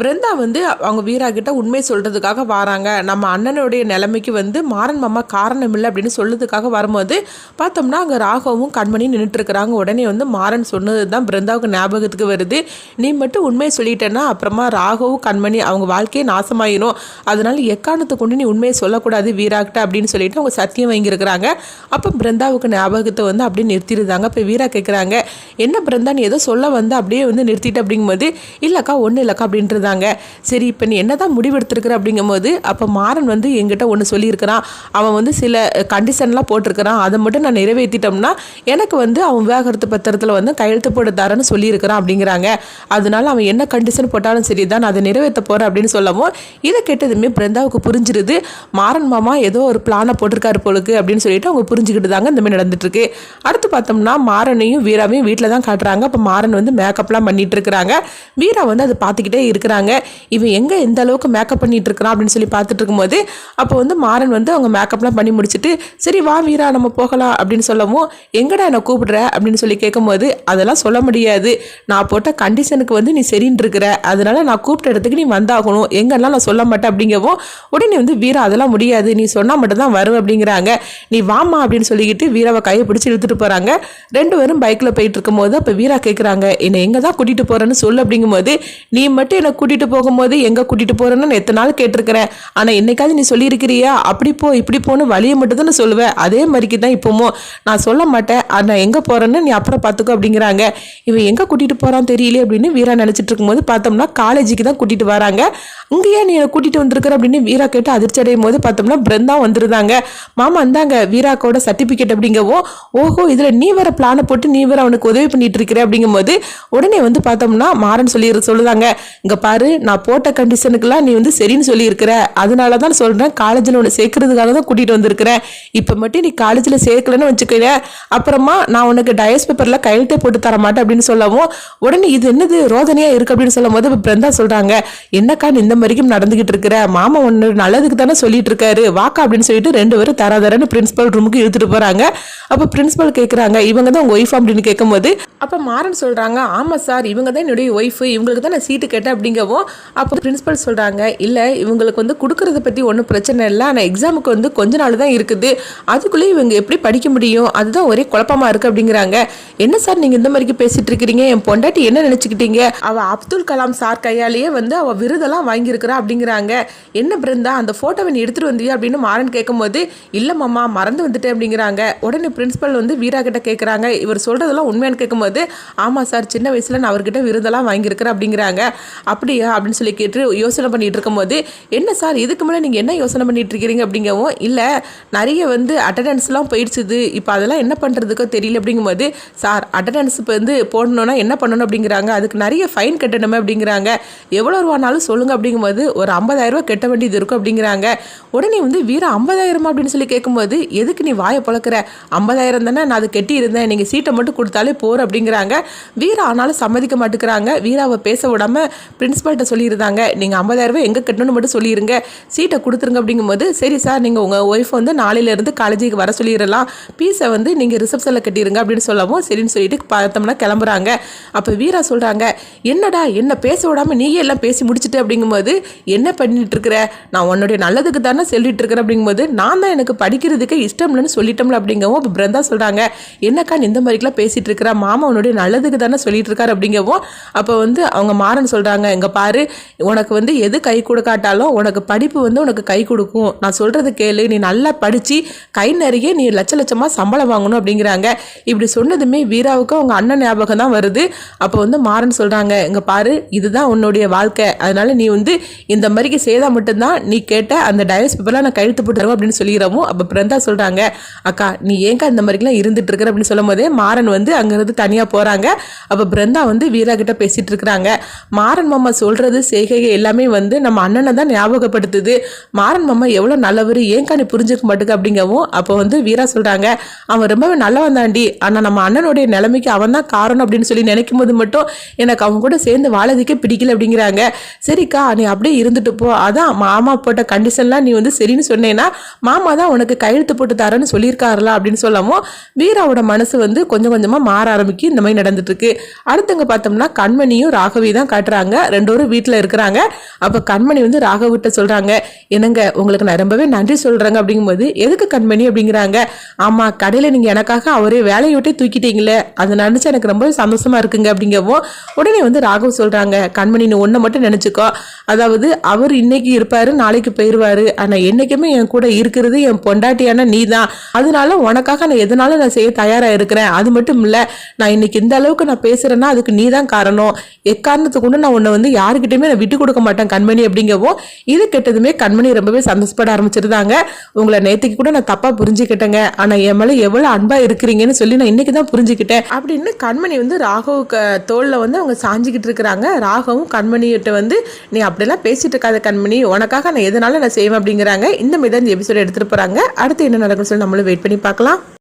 பிருந்தா வந்து அவங்க வீரா கிட்ட உண்மை சொல்கிறதுக்காக வராங்க. நம்ம அண்ணனுடைய நிலைமைக்கு வந்து மாறன் மாமா காரணம் இல்லை அப்படின்னு சொல்றதுக்காக வரும்போது பார்த்தோம்னா அங்கே ராகவும் கண்மணி நின்றுட்டு இருக்கிறாங்க உடனே வந்து மாறன் சொன்னது தான் பிருந்தாவுக்கு ஞாபகத்துக்கு வருது. நீ மட்டும் உண்மையை சொல்லிட்டேன்னா அப்புறமா ராகவும் கண்மணி அவங்க வாழ்க்கையே நாசமாயிரும். அதனால எக்காரணத்தை கொண்டு நீ உண்மையை சொல்லக்கூடாது வீராக்கிட்ட அப்படின்னு சொல்லிட்டு அவங்க சத்தியம் வாங்கியிருக்கிறாங்க. அப்போ பிருந்தாவுக்கு ஞாபகத்தை வந்து அப்படியே நிறுத்திடுதாங்க. இப்போ வீரா கேட்குறாங்க என்ன பிருந்தா நீ ஏதோ சொல்ல வந்து அப்படியே வந்து நிறுத்திட்டு அப்படிங்கும்போது இல்லைக்கா ஒன்றும் இல்லைக்கா அப்படின்றதாங்க சரி இப்போ நீ என்னதான் முடிவெடுத்திருக்கிற அப்படிங்கும்போது அப்போ மாறன் வந்து என்கிட்ட ஒன்று சொல்லியிருக்கிறான். அவன் வந்து சில கண்டிஷன்லாம் போட்டிருக்கிறான். அதை மட்டும் நான் நிறைவேற்றிட்டோம்னா எனக்கு வந்து அவன் விவாகரத்து பத்திரத்தில் வந்து கையெழுத்து போட்டு தரேன்னு சொல்லியிருக்கிறான் அப்படிங்கிறாங்க. அதனால அவன் என்ன கண்டிஷன் போட்டாலும் சரி தான் நான் அதை நிறைவேற்ற போகிறேன் அப்படின்னு சொல்லவும் இதை கேட்டதுமே பிருந்தாவுக்கு புரிஞ்சிருது. மாறன் மாமா ஏதோ ஒரு பிளானை போட்டிருக்காரு போலுக்கு அப்படின்னு சொல்லிட்டு அவங்க புரிஞ்சுக்கிட்டு தாங்க இந்த மாதிரி இருக்கு அடுத்து பார்த்தோம்னா மாறனையும் வீராவையும் வீட்டில் தான் காட்டுறாங்க. அப்போ மாறன் வந்து மேக்கப்லாம் பண்ணிட்டு இருக்கிறாங்க வீரா வந்து அதை பார்த்துக்கிட்டே இருக்கிறாங்க. இவன் எங்கே எந்த அளவுக்கு மேக்கப் பண்ணிட்டு இருக்கிறான் அப்படின்னு சொல்லி பார்த்துட்டு இருக்கும்போது அப்போ வந்து மாறன் வந்து அவங்க மேக்கப்லாம் பண்ணி முடிச்சுட்டு சரி வா வீரா நம்ம போகலாம் அப்படின்னு சொல்லவும் எங்கடா என்னை கூப்பிடுற? அப்படின்னு சொல்லி கேட்கும்போது அதெல்லாம் சொல்ல முடியாது. நான் போட்ட கண்டிஷனுக்கு வந்து நீ சரின்னு இருக்கிற. அதனால நான் கூப்பிட்ட இடத்துக்கு நீ வந்தாகணும். எங்கெல்லாம் நான் சொல்ல மாட்டேன்? அப்படிங்கவும் உடனே வந்து வீரா அதெல்லாம் முடியாது. நீ சொன்னால் மட்டும் தான் வரும் அப்படிங்கிறாங்க. நீ வாமா அப்படின்னு சொல்லிக்கிட்டு வீராவை கையை பிடிச்சி இழுத்துட்டு போகிறாங்க ரெண்டு பேரும் பைக்கில் போயிட்டு இருக்கும்போது அப்போ வீரா கேட்குறாங்க என்னை எங்கே தான் கூட்டிகிட்டு போகிறேன்னு சொல்லு அப்படிங்கும்போது நீ மட்டும் என்னை கூட்டிகிட்டு போகும்போது எங்கே கூட்டிகிட்டு போகிறேன்னு எத்தனை நாள் கேட்டிருக்கிறேன். ஆனால் என்னைக்காவது நீ சொல்லியிருக்கிறியா? அப்படி போ இப்படி போன்னு வழியை மட்டும் தான் சொல்லுவேன் அதே மாதிரிக்கு தான் இப்போமோ. நான் சொல்ல மாட்டேன். ஆ, நான் எங்கே போகிறேன்னு நீ அப்புறம் பார்த்துக்கோ அப்படிங்கிறாங்க. இவன் எங்கே கூட்டிகிட்டு போகிறான் தெரியல அப்படின்னு வீரா நினச்சிட்டு இருக்கும்போது பார்த்தோம்னா காலேஜுக்கு தான் கூட்டிகிட்டு வராங்க. இங்கேயே நீ என்னை கூட்டிகிட்டு வந்திருக்கிற அப்படின்னு வீரா கேட்டு அதிர்ச்சி அடையும் போது பார்த்தோம்னா பிருந்தா வந்துருந்தாங்க. மாமா இந்தாங்க வீராக்கோட சர்டிஃபிகேட் அப்படிங்கவும் ஓஹோ இதில் நீ வேற பிளானை போட்டு நீ வேற அவனுக்கு உதவி பண்ணிட்டு இருக்கிற அப்படிங்கும்போது உடனே வந்து பார்த்தோம்னா மாறன் சொல்லி சொல்லுதாங்க. இங்க பாரு நான் போட்ட கண்டிஷனுக்கெல்லாம் நீ வந்து சரின்னு சொல்லியிருக்கிற. அதனால தான் சொல்கிறேன் காலேஜில் உன்னை சேர்க்கறதுக்காக தான் கூட்டிகிட்டு வந்திருக்கிறேன் இப்போ மட்டும் நீ காலேஜில் சேர்க்கலன்னு வச்சுக்கிறேன் அப்புறமா நான் உனக்கு டயஸ் பேப்பரில் கையெழுத்தே போட்டு தர மாட்டேன் அப்படின்னு சொல்லவும் உடனே இது என்னது ரோதனையாக இருக்குது அப்படின்னு சொல்லும் போது இப்போ பிருந்தா சொல்றாங்க என்னக்கா நீ இந்த மாதிரிக்கும் நடந்துகிட்டு இருக்கிற? மாமா ஒன்று நல்லதுக்கு தானே சொல்லிட்டு இருக்காரு. வாக்கா? அப்படின்னு சொல்லிட்டு ரெண்டு பேரும் தர தரன்னு ரூமுக்கு இழுத்துட்டு போகிறாங்க அப்போ பிரின்சிபல் கேட்குறாங்க இவங்க தான் உங்கள் ஒய்ஃப் அப்படின்னு கேட்கும்போது அப்போ மாறன் சொல்கிறாங்க ஆமாம் சார் இவங்க தான் என்னுடைய ஒய்ஃபு இவங்களுக்கு தான் நான் சீட்டு கேட்டேன் அப்படிங்கவும் அப்போ பிரின்ஸிபல் சொல்கிறாங்க இல்லை இவங்களுக்கு வந்து கொடுக்கறத பற்றி ஒன்றும் பிரச்சனை இல்லை. ஆனால் எக்ஸாமுக்கு வந்து கொஞ்ச நாள் தான் இருக்குது. அதுக்குள்ளேயே இவங்க எப்படி படிக்க முடியும்? அதுதான் ஒரே குழப்பமாக இருக்குது அப்படிங்கிறாங்க. என்ன சார் நீங்கள் இந்த மாதிரி பேசிகிட்டு இருக்கிறீங்க? என் பொண்டாட்டி என்ன நினச்சிக்கிட்டீங்க? அவள் அப்துல் கலாம் சார் கையாலேயே வந்து அவள் விருதெல்லாம் வாங்கியிருக்கிறா அப்படிங்கிறாங்க. என்ன பிருந்தா அந்த ஃபோட்டோவை நீ எடுத்துகிட்டு வந்தியா? அப்படின்னு மாறன் கேட்கும்போது இல்லை மாமா மறந்து வந்துட்டேன் அப்படிங்கிறாங்க. உடனே பிரின்ஸிபல் வந்து வீரா கிட்ட கேட்குறாங்க. இவர் சொல்கிறதெல்லாம் உண்மையானு கேட்கும்போது ஆமாம் சார் சின்ன வயசில் நான் அவர்கிட்ட விருதெல்லாம் வாங்கியிருக்கிறேன் அப்படிங்கிறாங்க. அப்படி அப்படியா? அப்படின்னு சொல்லி கேட்டு யோசனை பண்ணிட்டு இருக்கும்போது என்ன சார் இதுக்கு மேலே நீங்கள் என்ன யோசனை பண்ணிட்டு இருக்கிறீங்க அப்படிங்கவும் இல்லை நிறைய வந்து அட்டண்டன்ஸ்லாம் போயிடுச்சுது. இப்போ அதெல்லாம் என்ன பண்ணுறதுக்கோ தெரியல. அப்படிங்கும்போது சார் அட்டண்டன்ஸ் இப்போ வந்து போடணும்னா என்ன பண்ணணும்? அப்படிங்கிறாங்க. அதுக்கு நிறைய ஃபைன் கட்டணுமே அப்படிங்கிறாங்க. எவ்வளோ ரூபானாலும் சொல்லுங்க அப்படிங்கும்போது ஒரு 50000 ரூபாய் கட்ட வேண்டியது இருக்கும் அப்படிங்கிறாங்க. உடனே வந்து வீர ஐம்பதாயிரமா? அப்படின்னு சொல்லி கேட்கும்போது எதுக்கு நீ வாயை பழக்கிற ஐம்பதாயிரம் தானே நான் அது கட்டி இருந்தேன். நீங்கள் சீட்டை மட்டும் கொடுத்தாலே போகிற அப்படிங்கிறாங்க. வீரா ஆனாலும் சம்மதிக்க மாட்டேங்கிறாங்க. வீராவை பேச விடாம பிரின்சிபால்கிட்ட சொல்லியிருந்தாங்க. நீங்கள் ஐம்பதாயிரம் ரூபாய் எங்கே கட்டணும்னு மட்டும் சொல்லிடுங்க சீட்டை கொடுத்துருங்க அப்படிங்கும்போது சரி சார் நீங்கள் உங்கள் ஒய்ஃப் வந்து நாளையிலேருந்து காலேஜுக்கு வர சொல்லிடலாம். பீஸை வந்து நீங்கள் ரிசப்ஷனில் கட்டிடுங்க அப்படின்னு சொல்லவும் சரின்னு சொல்லிட்டு பார்த்தோம்னா கிளம்புறாங்க. அப்போ வீரா சொல்கிறாங்க என்னடா என்ன பேச விடாமல் நீயே எல்லாம் பேசி முடிச்சுட்டு அப்படிங்கும்போது என்ன பண்ணிட்டு இருக்கிற? நான் உன்னுடைய நல்லதுக்கு தானே சொல்லிட்டு இருக்கிறேன். அப்படிங்கும்போது நான் தான் எனக்கு படிக்கிறதுக்கு இஷ்டம் இல்லைன்னு சொல்லிட்டோம்ல அப்படிங்கவும் இப்போ பிருந்தா சொல்கிறாங்க என்னக்கா நீ இந்த மாதிரிக்கெலாம் பேசிகிட்டு இருக்கிறா? மாமா உன்னுடைய நல்லதுக்கு தானே சொல்லிட்டு இருக்காரு அப்படிங்கவும் அப்போ வந்து அவங்க மாறன் சொல்கிறாங்க அங்கே பாரு உனக்கு வந்து எது கை கொடுக்காட்டாலும் உனக்கு படிப்பு வந்து உனக்கு கை கொடுக்கும். நான் சொல்கிறது கேளு நீ நல்லா படித்து கை நிறைய நீ லட்ச லட்சமாக சம்பளம் வாங்கணும் அப்படிங்கிறாங்க. இப்படி சொன்னதுமே வீராவுக்கு அவங்க அண்ணன் ஞாபகம் தான் வருது. அப்போ வந்து மாறன் சொல்கிறாங்க இங்கே பாரு இதுதான் உன்னுடைய வாழ்க்கை. அதனால நீ வந்து இந்த மாதிரிக்கு செய்தால் மட்டும்தான் நீ கேட்ட அந்த டயஸ் பேப்பரில் நான் கழுத்து போட்டுருவோம் அப்படின்னு சொல்லிடுறவும் அப்போ பிறந்தா சொல்கிறாங்க அக்கா நீ ஏங்கா இந்த மாதிரிலாம் இருந்துட்டு இருக்கிற? அப்படின்னு சொல்லும் போதே மாறன் வந்து அங்கேருந்து தனியாக போகிறாங்க அப்போ பிருந்தா வந்து வீரா கிட்ட பேசிட்டு இருக்கிறாங்க. மாறன் மாமா சொல்கிறது செய்கை எல்லாமே வந்து நம்ம அண்ணனை தான் ஞாபகப்படுத்துது. மாறன் மாமா எவ்வளோ நல்லவர் ஏன் நீ புரிஞ்சுக்க மாட்டுக்கு அப்படிங்கவும் அப்போ வந்து வீரா சொல்கிறாங்க அவன் ரொம்பவே நல்லவன் தாண்டி ஆனால் நம்ம அண்ணனுடைய நிலைமைக்கு அவன் தான் காரணம் அப்படின்னு சொல்லி நினைக்கும் போது மட்டும் எனக்கு அவங்க கூட சேர்ந்து வாழதிக்கே பிடிக்கல அப்படிங்கிறாங்க. சரிக்கா நீ அப்படியே இருந்துட்டு போ. அதான் மாமா போட்ட கண்டிஷன்லாம் நீ வந்து சரின்னு சொன்னேன்னா மாமா தான் உனக்கு கையெழுத்து போட்டு தரேன்னு சொல்லியிருக்காருல அப்படின்னு சொல்லவும் வீராவோட மனசு வந்து கொஞ்சம் கொஞ்சமாக மாற ஆரம்பிக்கு இந்த மாதிரி நடந்துட்டு இருக்கு. அடுத்தவங்க பார்த்தோம்னா கண்மணியும் ராகவி தான் காட்டுறாங்க. ரெண்டு ரெண்டோரும் வீட்டில் இருக்கிறாங்க. அப்போ கண்மணி வந்து ராகவிட்ட சொல்கிறாங்க என்னங்க உங்களுக்கு நான் ரொம்பவே நன்றி சொல்கிறேங்க அப்படிங்கும்போது எதுக்கு கண்மணி? அப்படிங்கிறாங்க. ஆமாம் கடையில் நீங்கள் எனக்காக அவரே வேலையை விட்டே தூக்கிட்டீங்களே அதை நினச்சி எனக்கு ரொம்ப சந்தோஷமாக இருக்குங்க. அப்படிங்கவும் உடனே வந்து ராகவ் சொல்கிறாங்க கண்மணி நீ ஒன்றை மட்டும் நினச்சிக்கோ. அதாவது அவர் இன்னைக்கு இருப்பாரு நாளைக்கு போயிடுவாரு ஆனால் என்றைக்குமே என் கூட இருக்கிறது என் பொண்டாட்டியான நீ தான் அதனால உனக்காக நான் எதனாலும் நான் செய்ய தயாராக இருக்கிறேன்? அது மட்டும் இல்லை நான் இன்னைக்கு இந்த அளவுக்கு நான் பேசுகிறேன்னா அதுக்கு நீ தான் காரணம். எக்காரணத்துக்கு கொண்டு நான் உன்னை வந்து யாருக்கிட்டையுமே நான் விட்டு கொடுக்க மாட்டேன் கண்மணி அப்படிங்கவும் இது கெட்டதுமே கண்மணி ரொம்பவே சந்தோஷப்பட ஆரம்பிச்சிருந்தாங்க. உங்களை நேற்றுக்கு கூட நான் தப்பாக புரிஞ்சுக்கிட்டேங்க. ஆனால் என் மேலே எவ்வளோ அன்பாக இருக்கிறீங்கன்னு சொல்லி நான் இன்னைக்கு தான் புரிஞ்சுக்கிட்டேன். அப்படின்னு கண்மணி வந்து ராகவுக்கு தோளில் வந்து அவங்க சாஞ்சிக்கிட்டு இருக்கிறாங்க. ராகவும் கண்மணிகிட்ட வந்து நீ அப்படிலாம் பேசிட்டு இருக்காத கண்மணி. உனக்காக நான் எதனால நான் செய்வேன் அப்படிங்கிறாங்க. இந்த மாதிரி தான் இந்த எபிசோட் எடுத்துகிட்டு போகிறாங்க அடுத்து என்ன நடக்கும்னு சொல்லி நம்மளும் வெயிட் பண்ணி பார்க்கலாம்.